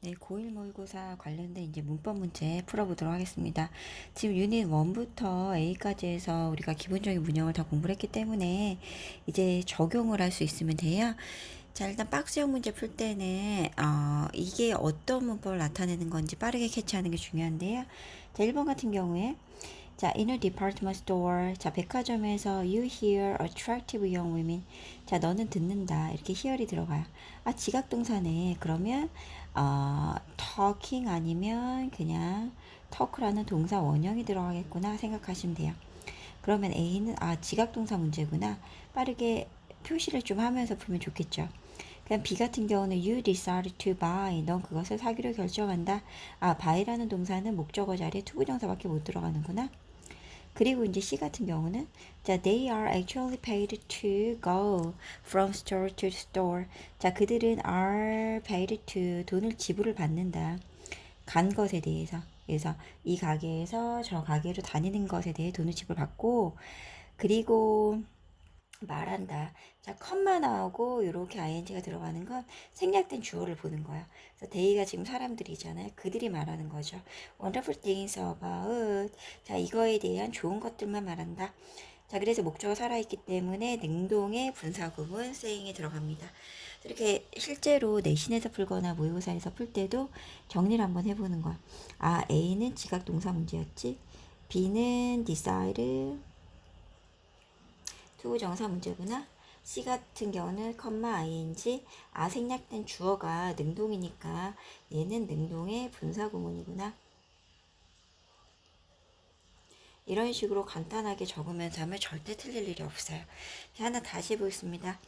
네, 고1 모의고사 관련된 이제 문법 문제 풀어보도록 하겠습니다. 지금 유닛 1부터 A까지 해서 우리가 기본적인 문형을 다 공부를 했기 때문에 이제 적용을 할 수 있으면 돼요. 자, 일단 박스형 문제 풀 때는, 어, 이게 어떤 문법을 나타내는 건지 빠르게 캐치하는 게 중요한데요. 자, 1번 같은 경우에, 자, in a department store. 자, 백화점에서 you hear attractive young women. 자, 너는 듣는다. 이렇게 hear이 들어가요. 아, 지각 동사네. 그러면, 어, talking 아니면 그냥 talk라는 동사 원형이 들어가겠구나 생각하시면 돼요. 그러면 A는, 아, 지각 동사 문제구나. 빠르게 표시를 좀 하면서 풀면 좋겠죠. 그냥 B 같은 경우는 you decide to buy. 넌 그것을 사기로 결정한다. 아, buy라는 동사는 목적어 자리에 투부정사밖에 못 들어가는구나. 그리고 이제 C 같은 경우는 자, they are actually paid to go from store to store. 자, 그들은 are paid to 돈을 지불을 받는다. 간 것에 대해서. 그래서 이 가게에서 저 가게로 다니는 것에 대해 돈을 지불받고 그리고 말한다. 자, 컴마 나오고 이렇게 ing가 들어가는 건 생략된 주어를 보는 거야. 그래서 they가 지금 사람들이잖아요. 그들이 말하는 거죠. Wonderful things about. 자, 이거에 대한 좋은 것들만 말한다. 자, 그래서 목적어 살아있기 때문에 능동의 분사구문 saying에 들어갑니다. 이렇게 실제로 내신에서 풀거나 모의고사에서 풀 때도 정리를 한번 해보는 거야. 아, A는 지각 동사 문제였지. B는 decide, 투부정사 문제구나. C 같은 경우는 컴마 ing 아 생략된 주어가 능동이니까 얘는 능동의 분사 구문이구나. 이런 식으로 간단하게 적으면서 하면 절대 틀릴 일이 없어요. 자, 하나 다시 해보겠습니다.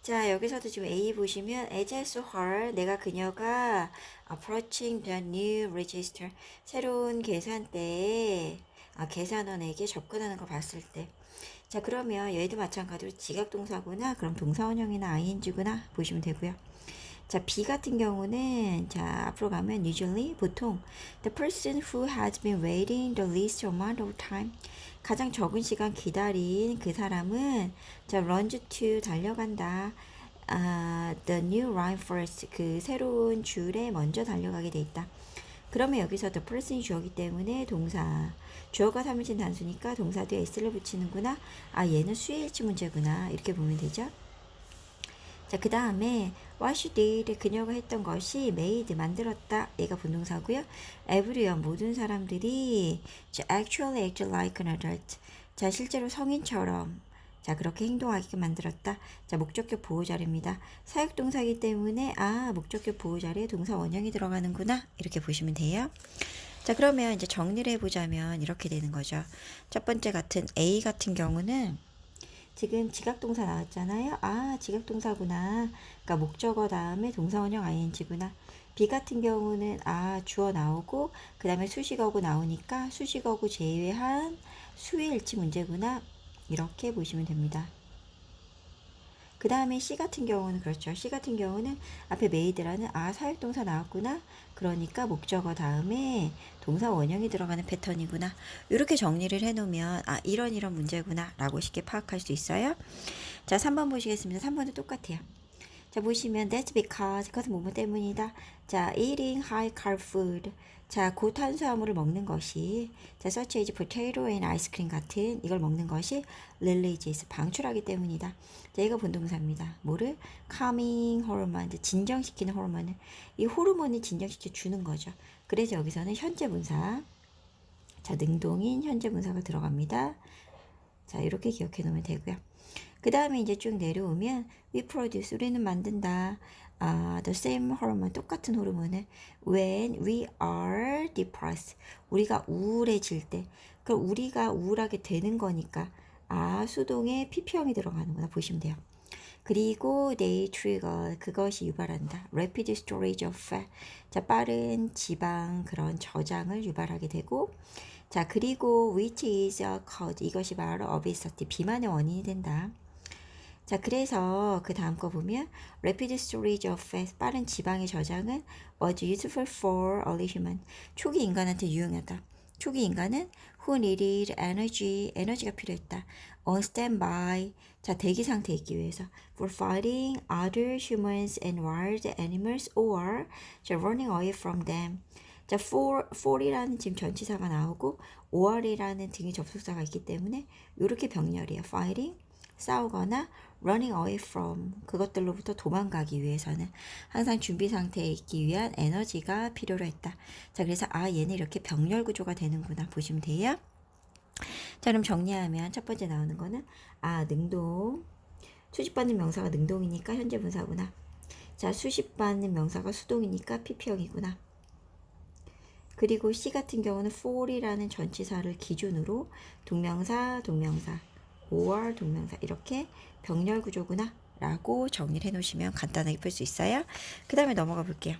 자, 여기서도 지금 A 보시면 as I her, 내가 그녀가 approaching the new register, 새로운 계산대에 아, 계산원에게 접근하는 걸 봤을 때 자, 그러면 얘도 마찬가지로 지각동사구나. 그럼 동사원형이나 ing구나 보시면 되고요. 자, B 같은 경우는 자, 앞으로 가면 usually 보통 the person who has been waiting the least amount of time 가장 적은 시간 기다린 그 사람은 자, runs to 달려간다. 아, the new line first 그 새로운 줄에 먼저 달려가게 돼 있다. 그러면 여기서 the person이 주어기 때문에 동사 주어가 삼일진 단수니까 동사 뒤에 s를 붙이는구나. 아 얘는 수일치 문제구나. 이렇게 보면 되죠. 자, 그 다음에 what she did 그녀가 했던 것이 made 만들었다. 얘가 분동사고요. everyone 모든 사람들이 자, actually act like an adult. 자, 실제로 성인처럼 자, 그렇게 행동하게 만들었다. 자, 목적격 보호자리입니다. 사역동사이기 때문에 아, 목적격 보호자리에 동사 원형이 들어가는구나. 이렇게 보시면 돼요. 자, 그러면 이제 정리를 해보자면 이렇게 되는 거죠. 첫 번째 같은 A 같은 경우는 지금 지각동사 나왔잖아요. 아, 지각동사구나. 그러니까 목적어 다음에 동사원형 ing구나. B 같은 경우는 아, 주어 나오고 그 다음에 수식어구 나오니까 수식어구 제외한 수일치 문제구나. 이렇게 보시면 됩니다. 그 다음에 C 같은 경우는 그렇죠. C 같은 경우는 앞에 made라는 아 사역동사 나왔구나. 그러니까 목적어 다음에 동사 원형이 들어가는 패턴이구나. 이렇게 정리를 해놓으면 아 이런 이런 문제구나 라고 쉽게 파악할 수 있어요. 자 3번 보시겠습니다. 3번도 똑같아요. 자 보시면 that's because 그것은 뭐뭐 때문이다. 자 eating high carb food 자 고탄수화물을 먹는 것이 자 such as potato and ice cream 같은 이걸 먹는 것이 releases 방출하기 때문이다. 자 이거 본동사입니다. 뭐를 calming hormone 진정시키는 호르몬을 이 호르몬이 진정시켜 주는 거죠. 그래서 여기서는 현재 분사 자 능동인 현재 분사가 들어갑니다. 자 이렇게 기억해 놓으면 되고요. 그 다음에 이제 쭉 내려오면 we produce 우리는 만든다. 아, the same hormone 똑같은 호르몬을 when we are depressed 우리가 우울해질 때 그럼 우리가 우울하게 되는 거니까 아 수동에 pp형이 들어가는구나 보시면 돼요. 그리고 they trigger 그것이 유발한다. rapid storage of fat 자 빠른 지방 그런 저장을 유발하게 되고 자 그리고 which is cause 이것이 바로 obesity 비만의 원인이 된다. 자, 그래서 그 다음 거 보면 rapid storage of fat 빠른 지방의 저장은 was useful for early human 초기 인간한테 유용하다. 초기 인간은 who needed energy, 에너지가 필요했다. on standby, 자 대기 상태에 있기 위해서 for fighting other humans and wild animals or 자 running away from them. 자 for for이라는 지금 전치사가 나오고 or이라는 등의 접속사가 있기 때문에 이렇게 병렬이에요. fighting 싸우거나 running away from 그것들로부터 도망가기 위해서는 항상 준비 상태에 있기 위한 에너지가 필요로 했다. 자, 그래서 아 얘는 이렇게 병렬 구조가 되는구나 보시면 돼요. 자, 그럼 정리하면 첫 번째 나오는 거는 아 능동 수집받는 명사가 능동이니까 현재 분사구나. 자, 수집받는 명사가 수동이니까 PP형이구나. 그리고 C 같은 경우는 for이라는 전치사를 기준으로 동명사, 동명사, or 동명사 이렇게 병렬 구조구나 라고 정리를 해 놓으시면 간단하게 풀 수 있어요. 그 다음에 넘어가 볼게요.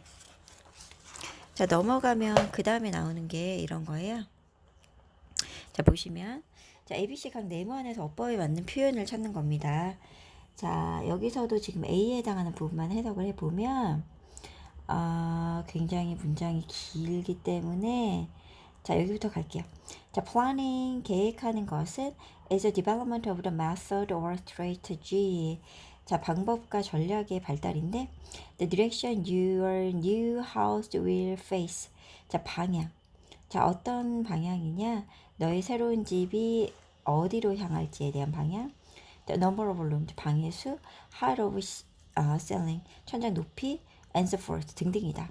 자, 넘어가면 그 다음에 나오는 게 이런 거예요. 자, 보시면 자, ABC 각 네모 안에서 어법에 맞는 표현을 찾는 겁니다. 자, 여기서도 지금 A에 해당하는 부분만 해석을 해보면 아, 굉장히 문장이 길기 때문에 자, 여기부터 갈게요. 자, planning, 계획하는 것은 is a development of the method or strategy. 자, 방법과 전략의 발달인데 the direction your new house will face. 자, 방향. 자, 어떤 방향이냐? 너의 새로운 집이 어디로 향할지에 대한 방향. The number of rooms, 방의 수, height of uh, ceiling, 천장 높이, and so forth 등등이다.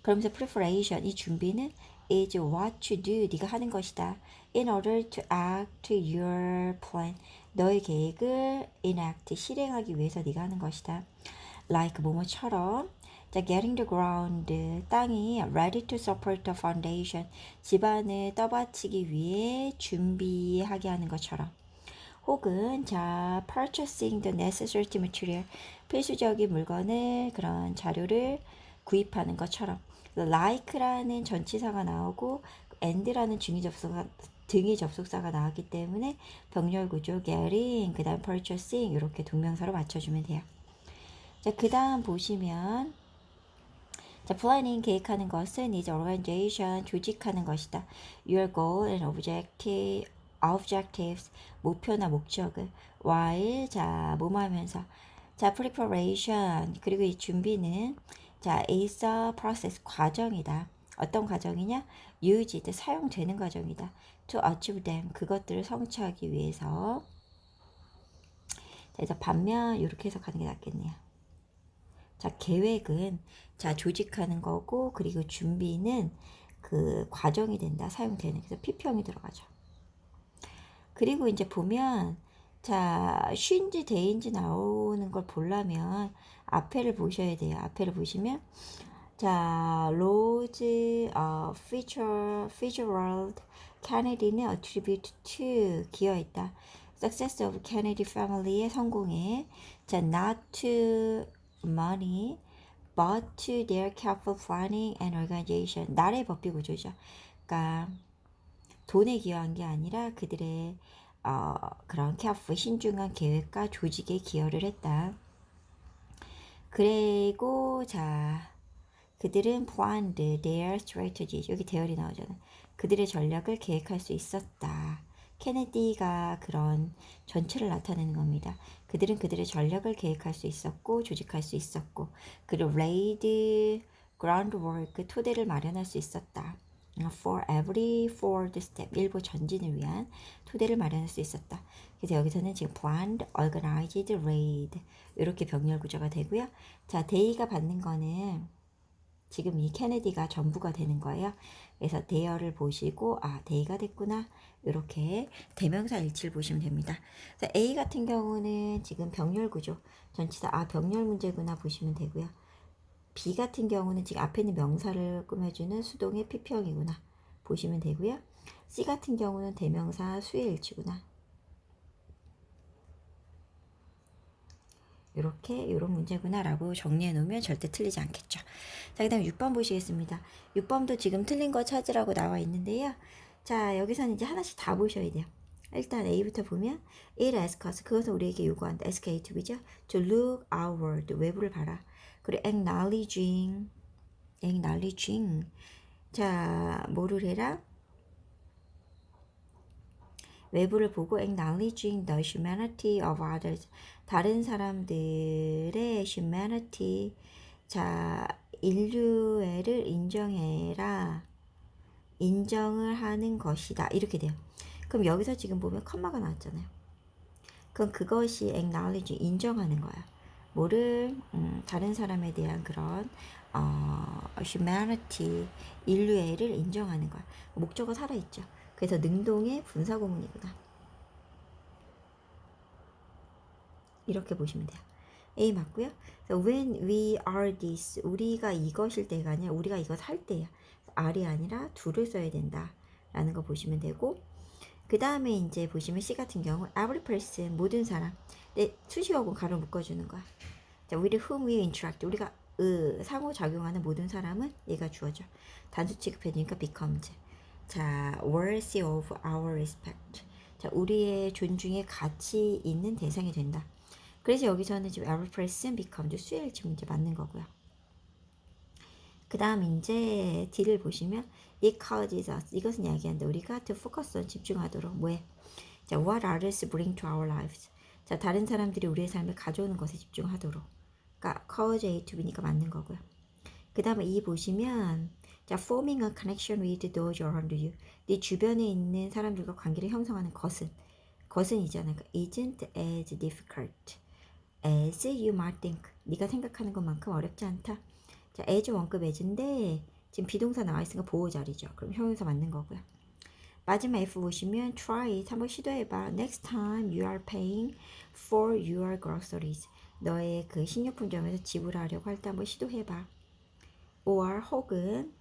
그러면서 preparation, 이 준비는 is what to do, 네가 하는 것이다. In order to act your plan, 너의 계획을 enact, 실행하기 위해서 네가 하는 것이다. Like 뭐뭐처럼 자, getting the ground, 땅이 ready to support the foundation, 집안을 떠받치기 위해 준비하게 하는 것처럼. 혹은 자, purchasing the necessary material, 필수적인 물건을 그런 자료를 구입하는 것처럼. Like라는 전치사가 나오고 and라는 중의 접속사 등의 접속사가 나왔기 때문에 병렬 구조 getting 그다음 purchasing 이렇게 동명사로 맞춰주면 돼요. 자, 그다음 보시면 자, planning 계획하는 것은 is organization 조직하는 것이다. Your goal and objective objectives 목표나 목적을 while 자 뭐뭐 하면서 자 preparation 그리고 이 준비는 자 is process 과정이다. 어떤 과정이냐? used 사용되는 과정이다. to achieve them 그것들을 성취하기 위해서 자, 그래서 반면 이렇게 해석하는 게 낫겠네요. 자 계획은 자 조직하는 거고 그리고 준비는 그 과정이 된다 사용되는 그래서 피평이 들어가죠. 그리고 이제 보면 자 쉰지 대인지 나오는 걸 보려면 앞에를 보셔야 돼요. 앞에를 보시면 자 로즈 어 feature featured Kennedy는 attribute to 기여 있다. Success of Kennedy family의 성공에 자 not to money but to their careful planning and organization 나라의 법비 구조죠. 그러니까 돈에 기여한 게 아니라 그들의 어, 그런 careful 신중한 계획과 조직에 기여를 했다. 그리고 자 그들은 planned their strategy 여기 대열이 나오잖아. 그들의 전략을 계획할 수 있었다. 케네디가 그런 전체를 나타내는 겁니다. 그들은 그들의 전략을 계획할 수 있었고 조직할 수 있었고 그리고 laid groundwork 토대를 마련할 수 있었다. For every forward step 일부 전진을 위한 토대를 마련할 수 있었다. 그래서 여기서는 지금 planned, organized, laid 이렇게 병렬 구조가 되고요. 자, 데이가 받는 거는 지금 이 케네디가 전부가 되는 거예요. 그래서 대열을 보시고 아 데이가 됐구나 이렇게 대명사 일치를 보시면 됩니다. A 같은 경우는 지금 병렬 구조 전치사 아 병렬 문제구나 보시면 되고요. B 같은 경우는 지금 앞에 있는 명사를 꾸며주는 수동의 피평이구나 보시면 되고요. C 같은 경우는 대명사 수의 일치구나. 이렇게 이런 문제구나라고 정리해 놓으면 절대 틀리지 않겠죠. 자, 그다음 6번 보시겠습니다. 6번도 지금 틀린 거 찾으라고 나와 있는데요. 자, 여기서는 이제 하나씩 다 보셔야 돼요. 일단 A부터 보면 it asks 그것은 우리에게 요구한다. SK to be죠. to look outward 외부를 봐라. 그리고 acknowledging acknowledging 자, 뭐를 해라? 외부를 보고 acknowledging the humanity of others. 다른 사람들의 humanity. 자, 인류애를 인정해라. 인정을 하는 것이다. 이렇게 돼요. 그럼 여기서 지금 보면 컴마가 나왔잖아요. 그럼 그것이 acknowledge, 인정하는 거야. 뭐를 음, 다른 사람에 대한 그런 어, humanity, 인류애를 인정하는 거야. 목적어 살아있죠. 그래서 능동의 분사구문이구나. 이렇게 보시면 돼요. A 맞고요. When we are this, 우리가 이것일 때가 아니라 우리가 이것 할 때야. R이 아니라 do를 써야 된다. 라는 거 보시면 되고 그 다음에 이제 보시면 C 같은 경우 every person, 모든 사람 내 수식어고 가로 묶어주는 거야. 자, with whom we interact. 우리가 으, 상호작용하는 모든 사람은 얘가 주어져. 단수 취급해주니까 becomes. 자, worthy of our respect. 자, 우리의 존중에 가치 있는 대상이 된다. 그래서 여기서는 지금 every person becomes 수일 지금 이제 맞는 거고요. 그 다음 이제 D를 보시면 it causes us 이것은 이야기한다. 우리가 to focus on 집중하도록 뭐해? 자, what others bring to our lives. 자, 다른 사람들이 우리의 삶에 가져오는 것에 집중하도록. 그러니까 cause A to B니까 맞는 거고요. 그 다음에 이 보시면 자, forming a connection with those around you. 네 주변에 있는 사람들과 관계를 형성하는 것은 것은 이잖아요. 그러니까 isn't as difficult as you might think. 네가 생각하는 것만큼 어렵지 않다. 자, as 원급 as인데 지금 비동사 나와 있으니까 보호 자리죠. 그럼 형용사 맞는 거고요. 마지막 F 보시면 try it 한번 시도해봐. Next time you are paying for your groceries. 너의 그 식료품점에서 지불하려고 할 때 한번 시도해봐. or 혹은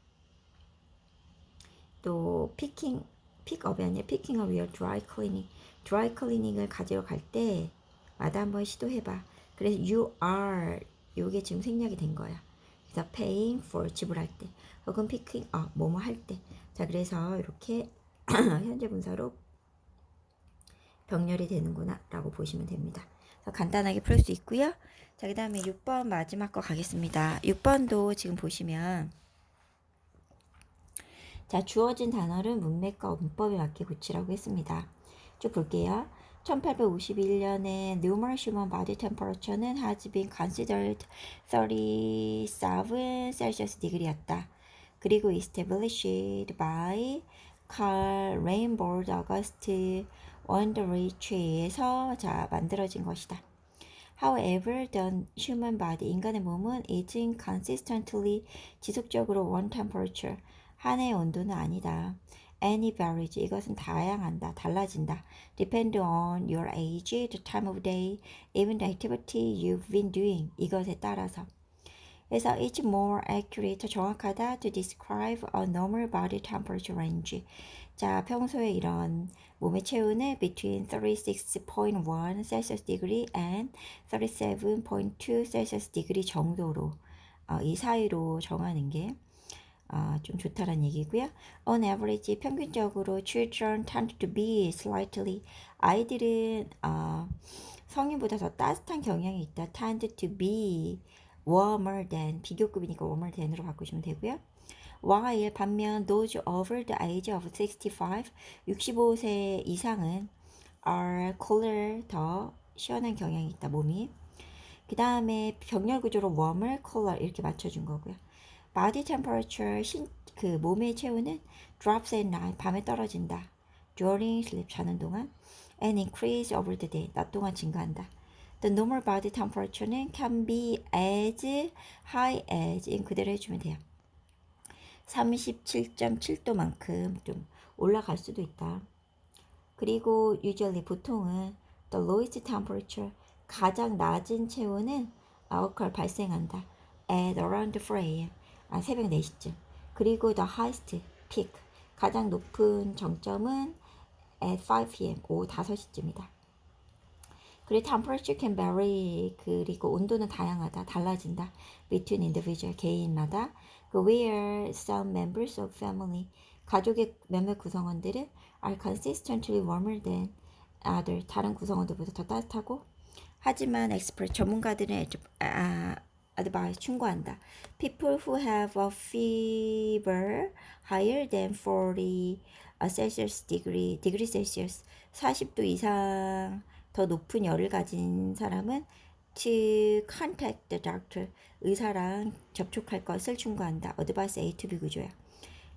또 picking 픽업이 아니라 picking up your dry cleaning. dry cleaning을 가지러 갈 때마다 한번 시도해봐. 그래서 you are 요게 지금 생략이 된 거야. 그래서 paying for 지불할 때 혹은 picking up 뭐뭐 할 때. 자 그래서 이렇게 현재 분사로 병렬이 되는구나 라고 보시면 됩니다. 간단하게 풀 수 있고요. 자, 그 다음에 6번 마지막 거 가겠습니다. 6번도 지금 보시면 자, 주어진 단어를 문맥과 문법에 맞게 고치라고 했습니다. 쭉 볼게요. 1851년에 numerous human body temperature는 has been considered 37 Celsius degree였다. 그리고 established by Carl Rainbow August 원더리치에서 자 만들어진 것이다. However, the human body 인간의 몸은 is consistently 지속적으로 one temperature 한의 온도는 아니다. Any varies 이것은 다양한다, 달라진다. Depend on your age, the time of day, even the activity you've been doing 이것에 따라서. 그래서 it's more accurate, 정확하다 to describe a normal body temperature range. 자, 평소에 이런 몸의 체온을 between 36.1 Celsius degree and 37.2 Celsius degree 정도로 어, 이 사이로 정하는 게 어, 좀 좋다는 얘기고요. On average 평균적으로 children tend to be slightly 아이들은 어, 성인보다 더 따뜻한 경향이 있다. tend to be warmer than 비교급이니까 warmer than으로 바꾸시면 되고요. while 반면 those over the age of 65, 65세 이상은 are cooler 더 시원한 경향이 있다 몸이. 그 다음에 병렬 구조로 warmer, cooler 이렇게 맞춰준 거고요. body temperature 신, 그 몸의 체온은 drops at night 밤에 떨어진다. during sleep 자는 동안 and increase over the day 낮 동안 증가한다. The normal body temperature는 can be as high as 그대로 해주면 돼요. 37.7도만큼 좀 올라갈 수도 있다. 그리고 usually 보통은 the lowest temperature 가장 낮은 체온은 occur 발생한다. at around 4am 아, 새벽 4시쯤. 그리고 the highest peak 가장 높은 정점은 at 5pm 오후 5시쯤이다. 그리고 temperature can vary 그리고 온도는 다양하다 달라진다 between individual 개인마다 그 where some members of family 가족의 몇몇 구성원들은 are consistently warmer than other 다른 구성원들보다 더 따뜻하고 하지만 expert 전문가들은 아, advice 충고한다. People who have a fever higher than 40 Celsius degree, degree Celsius 40도 이상 더 높은 열을 가진 사람은 to contact the doctor 의사랑 접촉할 것을 충고한다. advice A to B 구조야.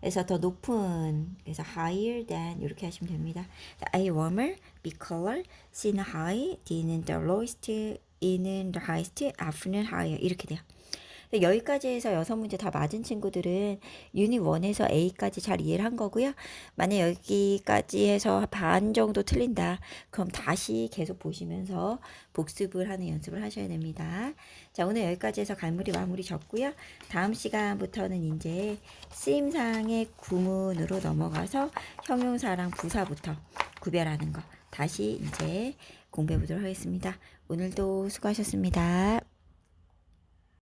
그래서 더 높은 그래서 higher than 이렇게 하시면 됩니다. A warmer, B cooler, C는 high, D는 the lowest, E는 the highest, F는 higher 이렇게 돼요. 여기까지 해서 여섯 문제 다 맞은 친구들은 유닛 1에서 A까지 잘 이해를 한 거고요. 만약 여기까지 해서 반 정도 틀린다. 그럼 다시 계속 보시면서 복습을 하는 연습을 하셔야 됩니다. 자, 오늘 여기까지 해서 갈무리 마무리 졌고요. 다음 시간부터는 이제 쓰임상의 구문으로 넘어가서 형용사랑 부사부터 구별하는 거 다시 이제 공부해 보도록 하겠습니다. 오늘도 수고하셨습니다.